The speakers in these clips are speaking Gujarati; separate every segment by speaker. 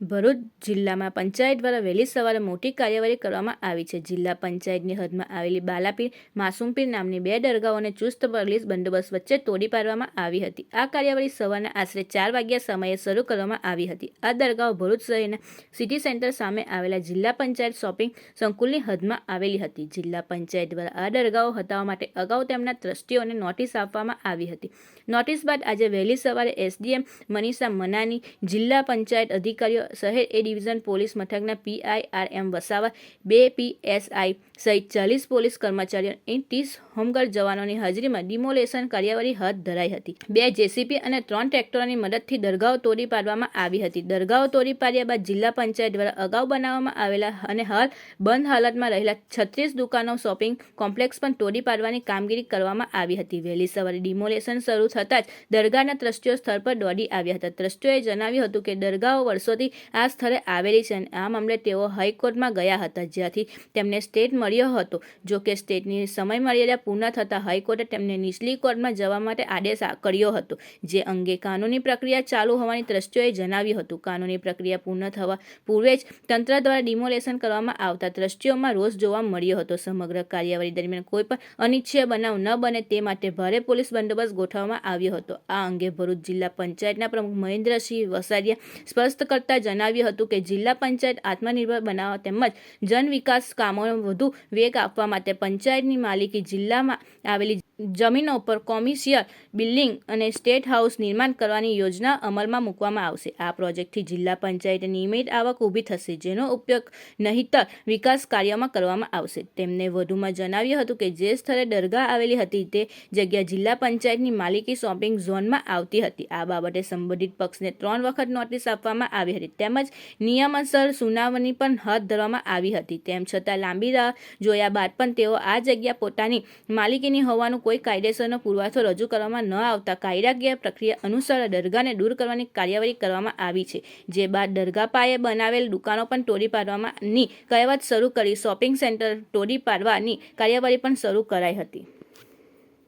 Speaker 1: ભરૂચ જિલ્લામાં પંચાયત દ્વારા વહેલી સવારે મોટી કાર્યવાહી કરવામાં આવી છે. જિલ્લા પંચાયતની હદમાં આવેલી બાલાપીર માસુમપીર નામની બે દરગાહોને ચુસ્ત પોલીસ બંદોબસ્ત વચ્ચે તોડી પાડવામાં આવી હતી. આ કાર્યવાહી સવારના આશરે ચાર વાગ્યા સમયે શરૂ કરવામાં આવી હતી. આ દરગાહો ભરૂચ શહેરના સિટી સેન્ટર સામે આવેલા જિલ્લા પંચાયત શોપિંગ સંકુલની હદમાં આવેલી હતી. જિલ્લા પંચાયત દ્વારા આ દરગાહો હટાવવા માટે અગાઉ તેમના ટ્રસ્ટીઓને નોટિસ આપવામાં આવી હતી. નોટિસ બાદ આજે વહેલી સવારે એસડીએમ મનીષા મનાની જિલ્લા પંચાયત અધિકારીઓ શહેર એ ડિવિઝન પોલીસ મથકના પીઆઈ એમ વસાવા બે પીએસઆઈ સહિત ચાલીસ પોલીસ કર્મચારીઓ અને ત્રીસ હોમગાર્ડ જવાનોની હાજરીમાં ડિમોલેશન કાર્યવાહી હાથ ધરાઈ હતી. બે જેસીપી અને ત્રણ ટ્રેક્ટરોની મદદથી દરગાહો તોડી પાડવામાં આવી હતી. દરગાહો તોડી પાડ્યા બાદ જિલ્લા પંચાયત દ્વારા અગાઉ બનાવવામાં આવેલા અને હાલ બંધ હાલતમાં રહેલા છત્રીસ દુકાનો શોપિંગ કોમ્પ્લેક્સ પણ તોડી પાડવાની કામગીરી કરવામાં આવી હતી. વહેલી સવારે ડિમોલેશન શરૂ થતાં જ દરગાહના ત્રષ્ટિઓ સ્થળ પર દોડી આવ્યા હતા. ટ્રસ્ટીઓએ જણાવ્યું હતું કે દરગાહો વર્ષોથી આ સ્થળે આવેલી છે અને આ મામલે તેઓ હાઈકોર્ટમાં ગયા હતા, જ્યાંથી તેમને સ્ટેટ મળ્યો હતો. જો કે સ્ટેટની સમય મર્યાદા પૂર્ણ થતાં હાઈકોર્ટે તેમને નીચલી કોર્ટમાં જવા માટે આદેશ કર્યો હતો, જે અંગે કાનૂની પ્રક્રિયા ચાલુ હોવાની ટ્રસ્ટીઓએ જણાવ્યું હતું. કાનૂની પ્રક્રિયા પૂર્ણ થવા પૂર્વે જ તંત્ર દ્વારા ડિમોલેશન કરવામાં આવતા ટ્રસ્ટીઓમાં રોષ જોવા મળ્યો હતો. સમગ્ર કાર્યવાહી દરમિયાન કોઈ પણ અનિચ્છય બનાવ ન બને તે માટે ભારે પોલીસ બંદોબસ્ત ગોઠવવામાં આવ્યો હતો. આ અંગે ભરૂચ જિલ્લા પંચાયતના પ્રમુખ મહેન્દ્રસિંહ વસારિયા સ્પષ્ટ કરતા જણાવ્યું હતું કે જિલ્લા પંચાયત આત્મનિર્ભર બનાવવા તેમજ જન વિકાસ કામોને વધુ વેગ આપવા માટે પંચાયતની માલિકી જિલ્લામાં આવેલી જમીનો પર કોમર્શિયલ બિલ્ડિંગ અને સ્ટેટ હાઉસ નિર્માણ કરવાની યોજના અમલમાં મૂકવામાં આવશે. આ પ્રોજેક્ટથી જિલ્લા પંચાયતે નિયમિત આવક ઊભી થશે, જેનો ઉપયોગ નહીતર વિકાસ કાર્યમાં કરવામાં આવશે. તેમને વધુમાં જણાવ્યું હતું કે જે સ્થળે દરગાહ આવેલી હતી તે જગ્યા જિલ્લા પંચાયતની માલિકી શોપિંગ ઝોનમાં આવતી હતી. આ બાબતે સંબંધિત પક્ષને ત્રણ વખત નોટિસ આપવામાં આવી હતી. તેમજ નિયમસર સુનાવણી પણ હાથ ધરવામાં આવી હતી. તેમ છતાં લાંબી રાહ જોયા બાદ પણ તેઓ આ જગ્યા પોતાની માલિકીની હોવાનું કોઈ કાયદેસરનો પુરવાથો રજૂ કરવામાં ન આવતા કાયદાકીય પ્રક્રિયા અનુસાર દરગાહને દૂર કરવાની કાર્યવાહી કરવામાં આવી છે. જે બાદ દરગાહ પાયે બનાવેલ દુકાનો પણ તોડી પાડવાની કહેવત શરૂ કરી. શોપિંગ સેન્ટર તોડી પાડવાની કાર્યવાહી પણ શરૂ કરાઈ હતી.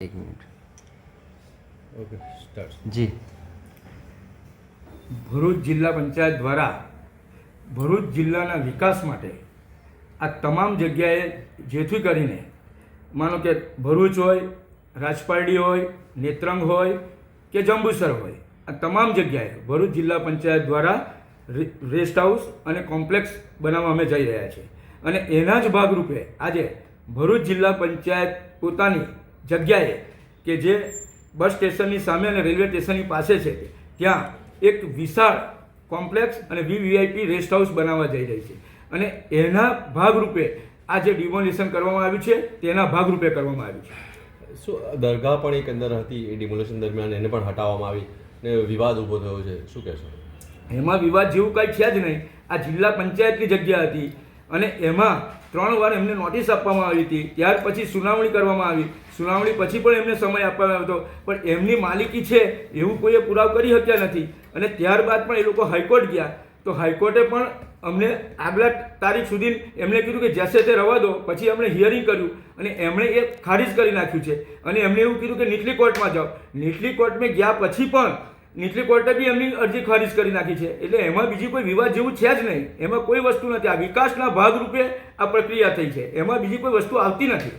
Speaker 2: એક મિનિટ. જી.
Speaker 3: ભરૂચ જિલ્લા પંચાયત દ્વારા ભરૂચ જિલ્લાના વિકાસ માટે આ તમામ જગ્યાએ જેથી કરીને માનો કે ભરૂચ હોય રાજપારડી હોય, નેત્રંગ હોય કે જંબુસર હોય, આ તમામ જગ્યાએ ભરૂચ જિલ્લા પંચાયત દ્વારા રેસ્ટ હાઉસ અને કોમ્પ્લેક્સ બનાવવા અમે જઈ રહ્યા છીએ. અને એના જ ભાગરૂપે આજે ભરૂચ જિલ્લા પંચાયત પોતાની જગ્યાએ કે જે બસ સ્ટેશનની સામે અને રેલવે સ્ટેશનની પાસે છે, ત્યાં એક વિશાળ કોમ્પ્લેક્સ અને વીવીઆઈપી રેસ્ટ હાઉસ બનાવવા જઈ રહી છે. અને એના ભાગરૂપે આ જે ડિમોલિશન કરવામાં આવ્યું છે, તેના ભાગરૂપે કરવામાં આવ્યું છે.
Speaker 4: શું, દરગાહ પણ એક અંદર હતી, એ ડિમોલેશન દરમિયાન એને પણ હટાવવામાં આવી ને વિવાદ ઊભો થયો છે. શું કહેશો?
Speaker 3: એમાં વિવાદ જેવું કાંઈ છે જ નહીં. આ જિલ્લા પંચાયતની જગ્યા હતી અને એમાં ત્રણ વાર એમને નોટિસ આપવામાં આવી હતી. ત્યાર પછી સુનાવણી કરવામાં આવી. સુનાવણી પછી પણ એમને સમય આપવામાં આવ્યો હતો. પણ એમની માલિકી છે, એવું કોઈએ પુરાવ કરી શક્યા નથી. અને ત્યારબાદ પણ એ લોકો હાઈકોર્ટ ગયા. તો હાઈકોર્ટે પણ અમને આગલા તારીખ સુધી એમણે કીધું કે જશે તે રવા દો. પછી અમને હિયરિંગ કર્યું અને એમણે એ ખારિજ કરી નાખ્યું છે. અને એમણે એવું કીધું કે નીચલી કોર્ટમાં જાઓ. નીચલી કોર્ટમાં ગયા પછી પણ નીચલી કોર્ટે બી એમની અરજી ખારિજ કરી નાખી છે. એટલે એમાં બીજી કોઈ વિવાદ જેવું છે જ નહીં. એમાં કોઈ વસ્તુ નથી. આ વિકાસના ભાગરૂપે આ પ્રક્રિયા થઈ છે. એમાં બીજી કોઈ વસ્તુ આવતી નથી.